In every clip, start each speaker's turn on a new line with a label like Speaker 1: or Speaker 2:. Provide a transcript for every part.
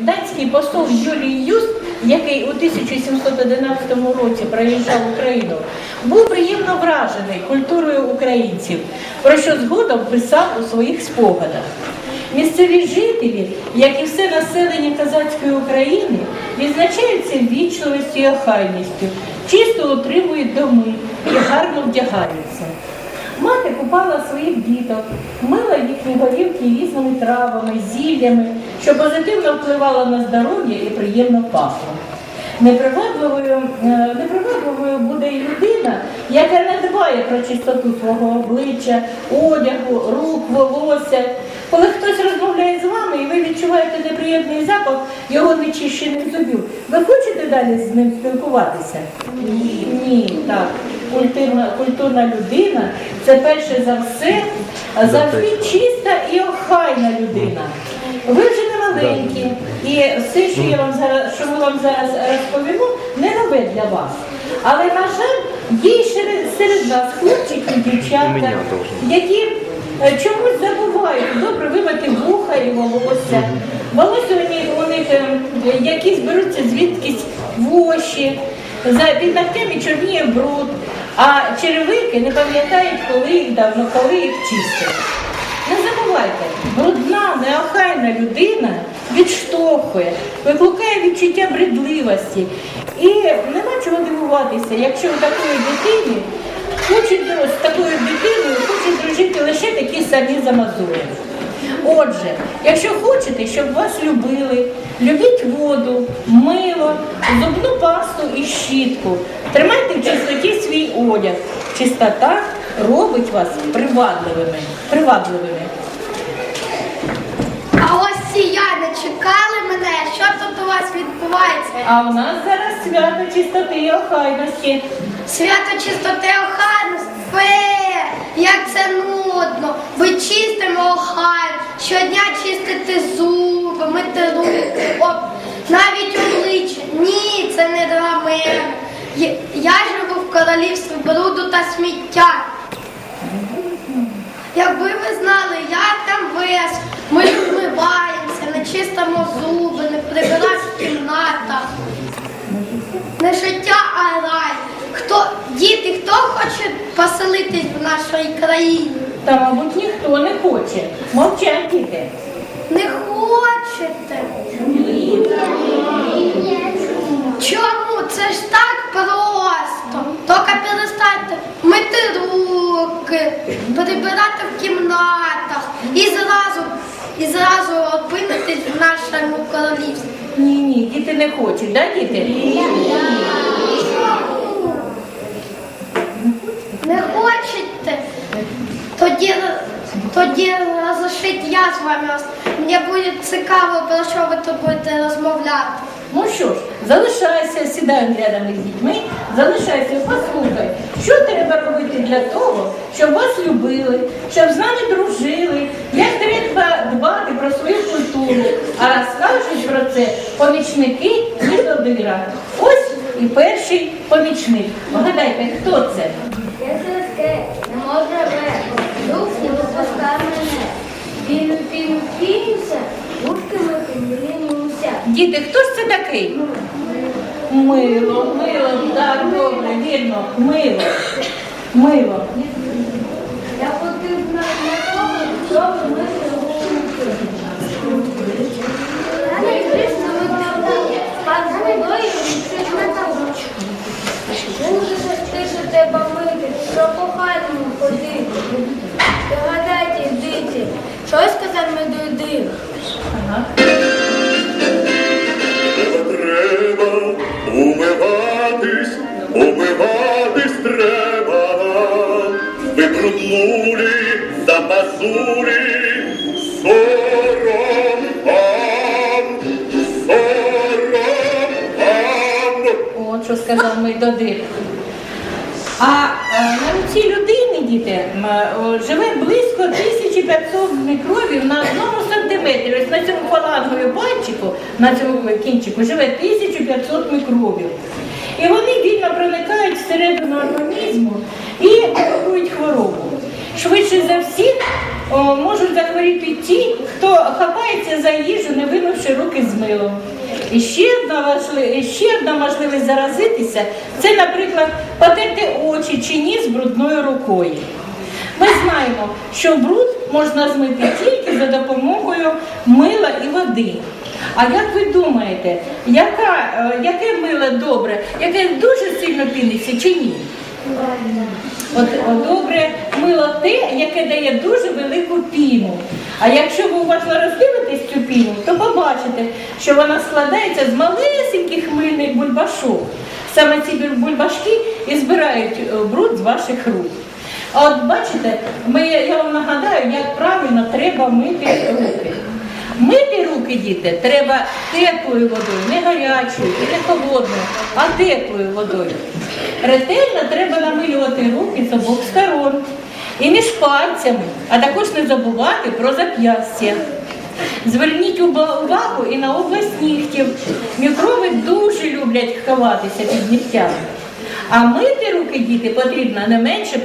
Speaker 1: датський посол Юрій Юст, який у 1711 році проїжджав Україну, був приємно вражений культурою українців, про що згодом писав у своїх спогадах. Місцеві жителі, як і все населення козацької України, відзначаються вічливістю і охайністю, чисто утримують доми і гарно вдягаються. Мати купала своїх діток, мила їхні голівки різними травами, зіллями, що позитивно впливало на здоров'я і приємно пахло. Е, непривабливою буде і людина, яка не дбає про чистоту свого обличчя, одягу, рук, волосся. Коли хтось розмовляє з вами і ви відчуваєте неприємний запах його нечищених зубів, ви хочете далі з ним спілкуватися? Ні. Ні, так. Культурна, культурна людина це перше за все завжди чиста і охайна людина. Ви вже не маленькі, і все, що я вам зараз, що ми вам зараз розповімо, не нове для вас. Але, на жаль, є серед, серед нас хлопчики і дівчатка, які е, чомусь забувають добре вимити вуха і волосся. Волосся у них, у них е, якісь беруться звідкись воші, за під ногтями чорніє бруд, а черевики не пам'ятають, коли їх давно, коли їх чистили. Не забувайте, брудна, неохайна людина відштовхує, викликає відчуття бредливості. І нема чого дивуватися, якщо у такої дитини хочуть з такою дитиною хочуть дружити лише такі самі замазури. Отже, якщо хочете, щоб вас любили, любіть воду, мило, зубну пасту і щітку. Тримайте в чистоті свій одяг. Чистота робить вас привабливими. привабливими.
Speaker 2: А ось сіяни чекали мене, що тут у вас відбувається?
Speaker 1: А у нас зараз свято чистоти і охайності.
Speaker 2: Свято чистоти охайності. Фе, як це нудно. Ви чистимо охайно, щодня чистите зуби, мити руки, оп, навіть обличчя. Ні, це не для мене. Я, я живу в королівстві бруду та сміття. Якби ви знали, як там вес, ми вмиваємося, не чистимо зуби, не прибираємо в кімнатах. Не життя, а рай. Хто, діти, хто хоче поселитись в нашій країні?
Speaker 1: Та, мабуть, ніхто не хоче. Мовчать діти.
Speaker 2: Не хочете? Ні. Чому? Це ж так просто. Тільки перестаньте мити руки, прибирати в кімнатах і зразу, і зразу опинитись в нашому королівстві.
Speaker 1: Ні, ні, діти не хочуть, да, діти?
Speaker 2: Не хочете? Тоді, тоді розрішіть я з вами. Мені буде цікаво, про що ви тут будете розмовляти.
Speaker 1: Ну що ж, залишайся, сідай рядом із дітьми, залишайся, послухай, що треба робити для того, щоб вас любили, щоб з нами дружили, як треба дбати про свою культуру. А розкажуть про це помічники Лідодира. Ось і перший помічник. Вгадайте, хто це?
Speaker 3: Яске, не може вето, дух не випускай мене.
Speaker 1: Діти, хто ж це такий? Мило, мило, так, добре, вірно, мило. Мило.
Speaker 3: Я хотів на тому,
Speaker 1: А е, на цій людині, діти, живе близько 1500 мікробів на одному сантиметрі. Ось на цьому фалангові пальчику, на цьому кінчику, живе 1500 мікробів. І вони вільно проникають всередину організму і провокують хворобу. швидше за всіх можуть захворіти ті, хто хапається за їжу, не вимивши руки з милом. І ще одна, важли... і ще одна можливість заразитися це, наприклад, потерти очі чи ніс брудною рукою. Ми знаємо, що бруд можна змити тільки за допомогою мила і води. А як ви думаєте, яка, е, яке мило добре, яке дуже сильно піниться чи ні? От, добре мило те, яке дає дуже велику піну. А якщо ви уважно роздивитесь цю піну, то побачите, що вона складається з малесеньких мильних бульбашок. Саме ці бульбашки і збирають е, бруд з ваших рук. А от бачите, ми, я вам нагадаю, як правильно треба мити руки. Мити руки, діти, треба теплою водою, не гарячою і не холодною, а теплою водою. Ретельно треба намилювати руки з обох сторон. І між пальцями, а також не забувати про зап'ястя. Зверніть увагу і на область нігтів. Мікроби дуже люблять ховатися під нігтями. А мити руки діти потрібно не менше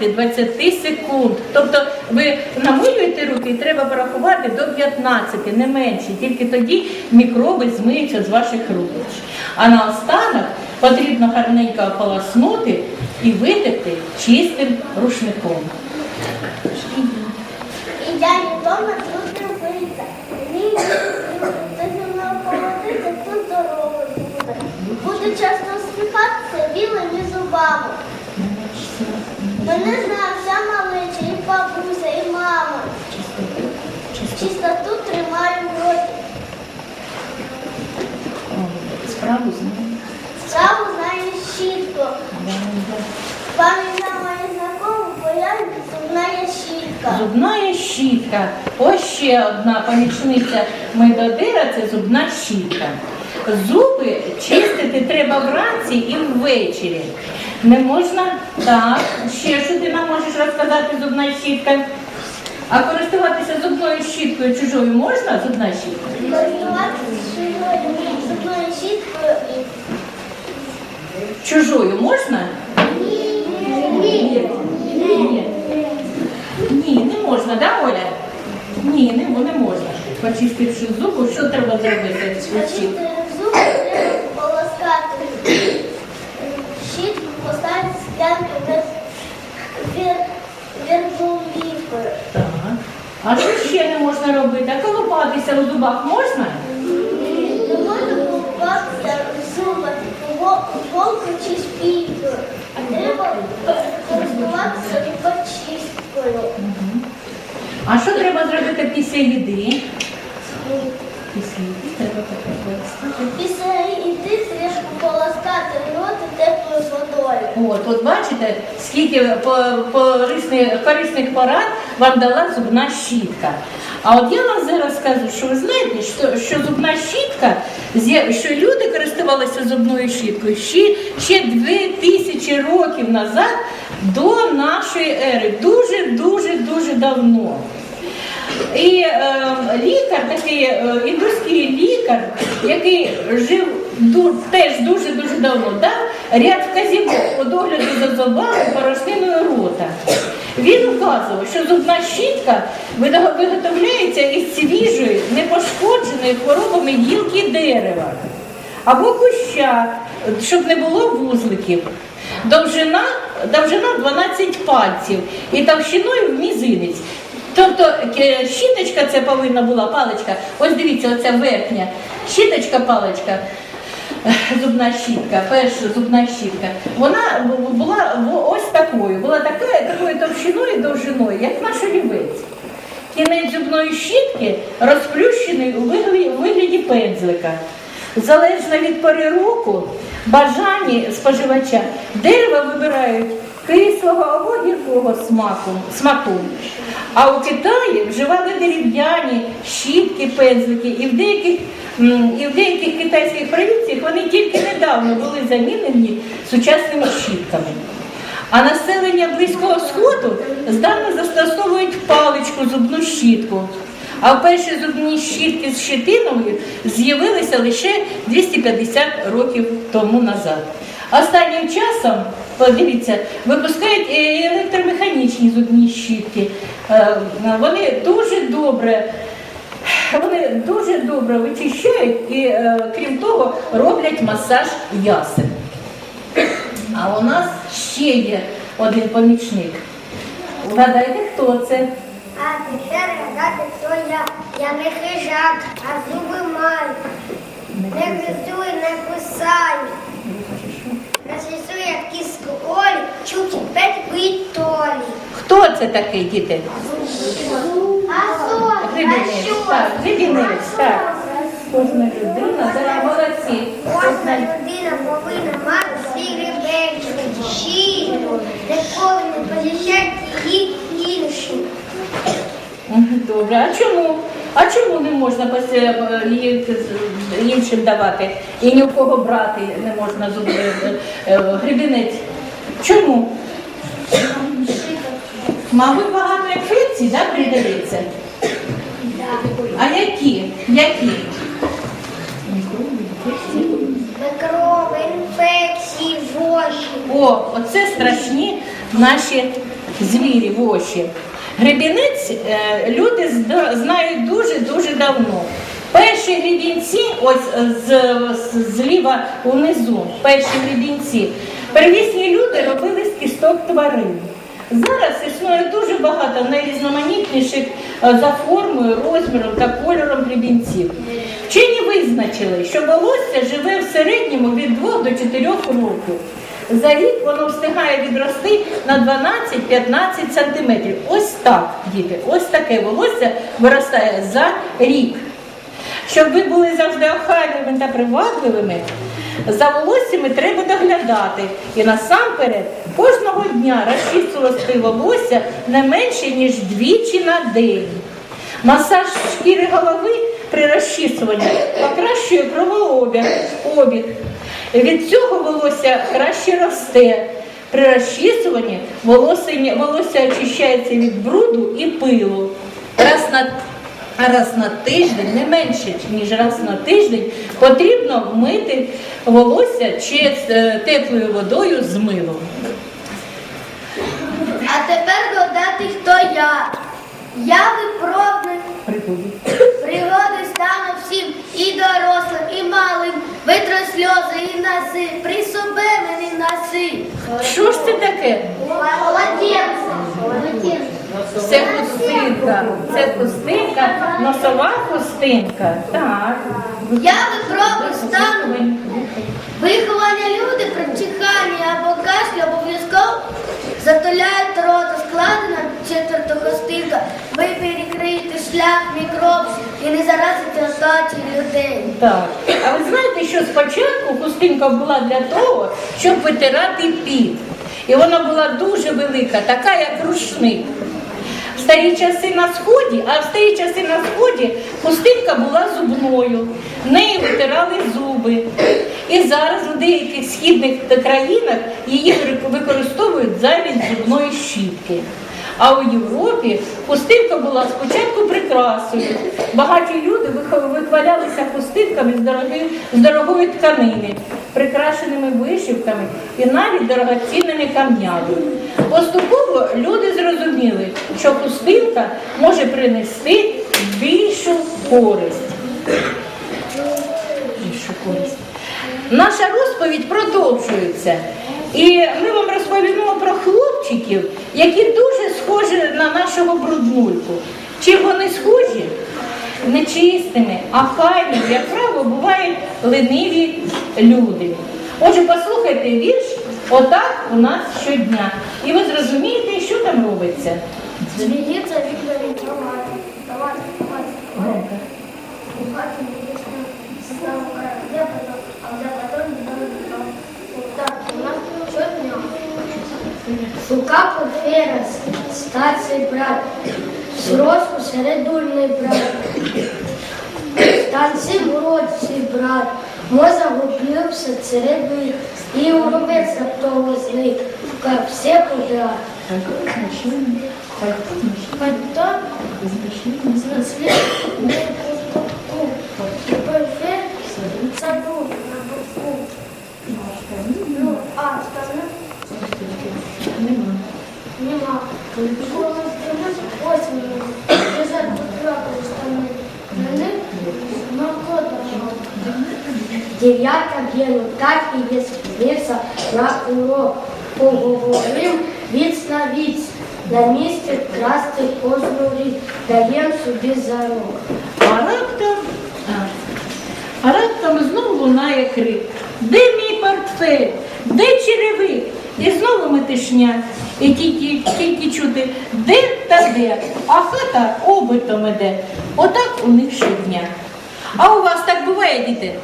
Speaker 1: 15-20 секунд. Тобто ви намилюєте руки і треба порахувати до 15, не менше. Тільки тоді мікроби змиються з ваших рук. А наостанок потрібно гарненько ополоснути і витерти чистим рушником.
Speaker 3: І я вдома тут робиться. Він ти зі мною здоровий буде. Буде часто усміхатися білими зубами. Мене знає вся малеча, і бабуся, і мама. Чистоту тримаю в роті.
Speaker 1: Справу знаю.
Speaker 3: Справу знаю щітко. Пам'ять на мої знакомі, появиться зубна
Speaker 1: Зубна щітка. Ось ще одна помічниця медодира це зубна щітка. Зуби чистити треба вранці і ввечері. Не можна так. Ще що ти нам можеш розказати зубна щітка? А користуватися зубною щіткою чужою можна зубна щітка?
Speaker 3: Користуватися зубною щіткою
Speaker 1: Чужою можна?
Speaker 3: ні.
Speaker 1: Ні. Ні. Можна, да, Оля? Ні, не, не можна. Почистивши зуби, що треба зробити? з щіткою?
Speaker 3: Очистити зуби треба полоскати. Щітку поставити склянку без вер- верблюдівкою.
Speaker 1: Так. А що ще не можна робити? А колупатися у зубах можна?
Speaker 3: Не можна купатися зуби голку чи шпількою, а треба користуватися зубочисткою.
Speaker 1: А що треба зробити після їди? Після їди треба користати.
Speaker 3: Після їди треба полоскати роти теплою водою.
Speaker 1: От, от бачите, скільки корисних, корисних порад вам дала зубна щітка. А от я вам зараз скажу, що ви знаєте, що, що зубна щітка, що люди користувалися зубною щіткою ще, ще дві тисячі років назад до нашої ери. Дуже, дуже, дуже давно. І е, лікар, такий е, індуський лікар, який жив ду- теж дуже дуже давно, дав ряд вказівок по догляду за зубами порожниною рота. Він указував, що зубна щітка виготовляється із свіжої, непошкодженої хворобами гілки дерева або куща, щоб не було вузликів. Довжина, довжина 12 пальців і товщиною в мізинець. Тобто щіточка це повинна була паличка. Ось дивіться, оця верхня щіточка, паличка, зубна щітка, перша зубна щітка. Вона була ось такою, була такою, такою товщиною довжиною, як наш олівець. Кінець зубної щітки розплющений у вигляді пензлика. Залежно від пори року, бажання споживача, дерева вибирають кислого або гіркого смаку, смаку. А у Китаї вживали дерев'яні щітки, пензлики, і в деяких, і в деяких китайських провінціях вони тільки недавно були замінені сучасними щітками. А населення Близького Сходу здавна застосовують паличку зубну щітку. А перші зубні щітки з щетиною з'явилися лише 250 років тому назад. Останнім часом подивіться, випускають електромеханічні зубні щітки. Е, Вони дуже добре. Вони дуже добре вичищають і, е, крім того, роблять масаж ясен. А у нас ще є один помічник. Вгадайте, хто це?
Speaker 4: А тепер гадати, хто я. Я не хижак, а зуби маю. Не гризу не кусаю. Розвісу, як кіску Олі, петьку і толі.
Speaker 1: Хто це такий, діти?
Speaker 4: А сон, а
Speaker 1: Гребінець,
Speaker 4: що?
Speaker 1: так. Кожна людина, зараз молодці.
Speaker 4: Кожна людина повинна мати свій гребенчик, щільно, ніколи не позичати її.
Speaker 1: Мгм, Добре, а чому? А чому не можна е, іншим давати? І ні в кого брати не можна е, е, гребінець? Чому? Мабуть, багато інфекцій, да, передається? А які? Які?
Speaker 4: Микроби, інфекції, воші.
Speaker 1: О, оце страшні наші звірі воші. Гребінець е, люди знають дуже-дуже давно. Перші гребінці, ось е, з, зліва унизу, перші гребінці, первісні люди робили з кісток тварин. Зараз існує дуже багато найрізноманітніших е, за формою, розміром та кольором гребінців. Вчені визначили, що волосся живе в середньому від 2 до 4 років. За рік воно встигає відрости на 12-15 сантиметрів. Ось так, діти, ось таке волосся виростає за рік. Щоб ви були завжди охайними та привабливими, за волоссями треба доглядати. І насамперед кожного дня розчісувати волосся не менше, ніж двічі на день. Масаж шкіри голови при розчісуванні покращує кровообіг. Від цього волосся краще росте. При розчісуванні волосся, волосся очищається від бруду і пилу. Раз на раз на тиждень, не менше, ніж раз на тиждень, потрібно мити волосся чи е, теплою водою з милом.
Speaker 3: А тепер додати, хто я. Я випробник
Speaker 1: Приходіть.
Speaker 3: пригоди стану всім і дорослим, і Витро сльози і носи, при собі мені носи.
Speaker 1: Що ж це таке?
Speaker 3: Молодець.
Speaker 1: Це хустинка. Це хустинка, носова хустинка. Так.
Speaker 3: Я випробник стану. Виховання люди при чиханні або кашлі обов'язково затуляють рота, складена четвертохостинка. Ви перекриєте шлях мікроб і не заразите остаті людей.
Speaker 1: Так. А ви знаєте, що спочатку хустинка була для того, щоб витирати піт. І вона була дуже велика, така як рушник. В старі часи на сході, а в старі часи на сході хустинка була зубною, нею витирали зуби. І зараз у деяких східних країнах її використовують замість зубної щітки. А у Європі хустинка була спочатку прикрасою. Багаті люди вихвалялися хустинками з дорогої, з дорогої тканини, прикрашеними вишивками і навіть дорогоцінними камнями. Поступово люди зрозуміли, що хустинка може принести більшу користь. Більшу користь. Наша розповідь продовжується. І ми вам розповімо про хлопчиків, які дуже схожі на нашого бруднульку. Чим вони схожі? Нечистими, а хайними, як правило, бувають лениві люди. Отже, послухайте вірш, отак у нас щодня. І ви зрозумієте, що там робиться.
Speaker 4: Зміється вікна томати. Томати, томати,
Speaker 1: Громко.
Speaker 4: У хаті невісна стала де потом, а де потом не дали Так, у нас щодня. Шука пофера, старший брат, Срочку середульний брат, Станці молодший брат, Мо загубився середній, і уробець раптово зник, як все подряд. Потом Зросли не пустоту, Тепер саду на боку. Ну, а, стане
Speaker 3: Ось вони. Лежать потрапили штани. На них наркота.
Speaker 4: Дев'ятка так і відспівся на урок. Поговорив віць на віць. На місці красти кожну річ. Даєм собі зарок.
Speaker 1: А раптом, а, а раптом знову лунає крик. Де мій портфель? Де черевик? І знову метишня. І тільки, тільки чути, де та де, а хата обертом іде. Отак у них щодня. А у вас так буває, діти?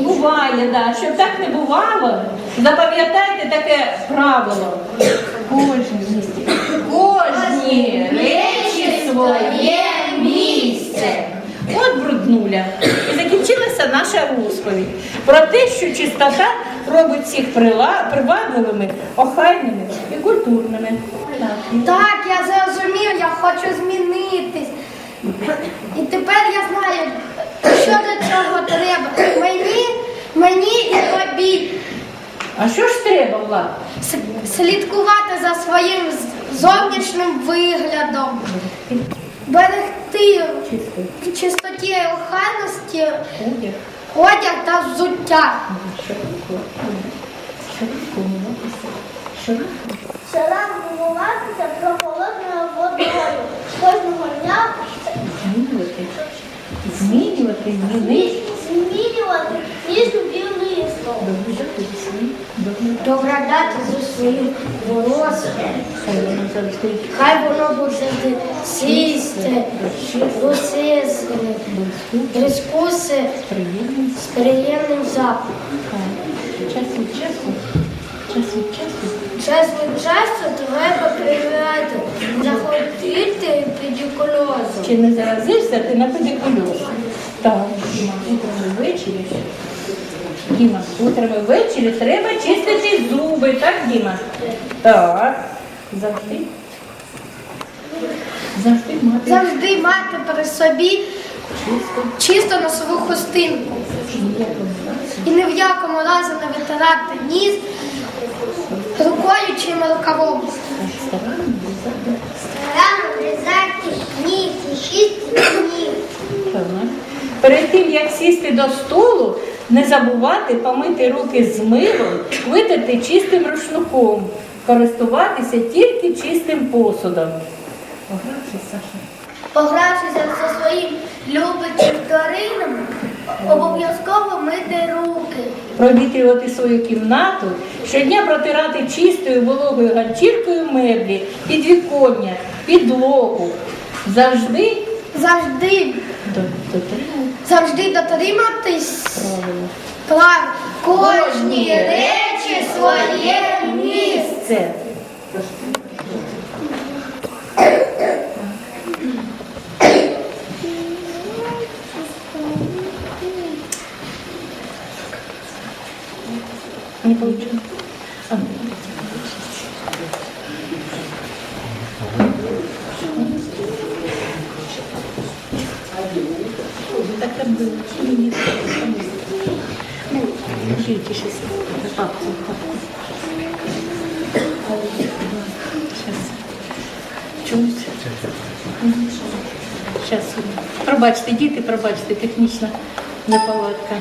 Speaker 1: Буває, да. Щоб так не бувало, запам'ятайте таке правило. Кожні, кожні речі своє місце. От бруднуля. І закінчилася наша розповідь про те, що чистота робить всіх привабливими, охайними і культурними. Так.
Speaker 2: Я зрозумів, я хочу змінитись. І тепер я знаю, що до цього треба. Мені, мені і тобі
Speaker 1: А що ж треба, Влад?
Speaker 2: слідкувати за своїм зовнішнім виглядом, берегти чистоті і охайності
Speaker 1: Одяг.
Speaker 2: та взуття.
Speaker 1: Таке?
Speaker 3: Вмиватися прохолодною водою. Кожного дня
Speaker 1: Змінювати. Змінювати, змінити.
Speaker 3: змінювати білизну.
Speaker 4: За своїм волоссям.
Speaker 1: Хай воно
Speaker 4: буде завжди сісти, русисне, прискуси з приємним запахом.
Speaker 1: Час від часу, час від часу.
Speaker 4: Час від часу треба перевіряти, заходити педикульозом.
Speaker 1: Чи не заразишся ти на педикульоз? Так, ввечері. Діма, утром ввечері треба чистити зуби, так, Діма? Так. Завжди. Завжди мати
Speaker 2: Завжди мати при собі
Speaker 1: чисто.
Speaker 2: чисто носову хустинку. І ні в якому разі не витирати ніс рукою чи рукавом.
Speaker 1: старанно в'язати.
Speaker 3: Рано врізати ніс і днів.
Speaker 1: Перед тим, як сісти до столу, не забувати помити руки з милом, витерти чистим рушником, користуватися тільки чистим посудом.
Speaker 3: Погравшися зі своїм любичим тваринами, обов'язково мити руки.
Speaker 1: Провітрювати свою кімнату, щодня протирати чистою вологою ганчіркою меблі, підвіконня, підлогу. Завжди
Speaker 2: Завжди, завжди дотриматись
Speaker 1: правила.
Speaker 2: Кожні речі своє місце.
Speaker 1: Це. Не получилось. А, Так там было. Нет. Ну, ждите сейчас. Папку, папку. Сейчас. Чомусь. Зараз. Пробачте, діти, пробачте, технічна неполадка.